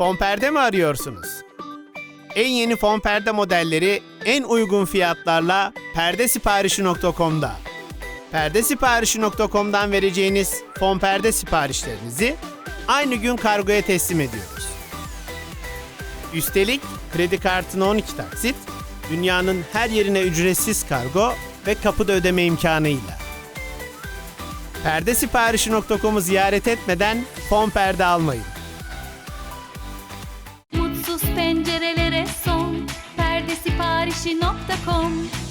Fon perde mi arıyorsunuz? En yeni fon perde modelleri en uygun fiyatlarla perdesiparişi.com'da. Perdesiparişi.com'dan vereceğiniz fon perde siparişlerinizi aynı gün kargoya teslim ediyoruz. Üstelik kredi kartına 12 taksit, dünyanın her yerine ücretsiz kargo ve kapıda ödeme imkanıyla. Perdesiparişi.com'u ziyaret etmeden fon perde almayın. siparishin.com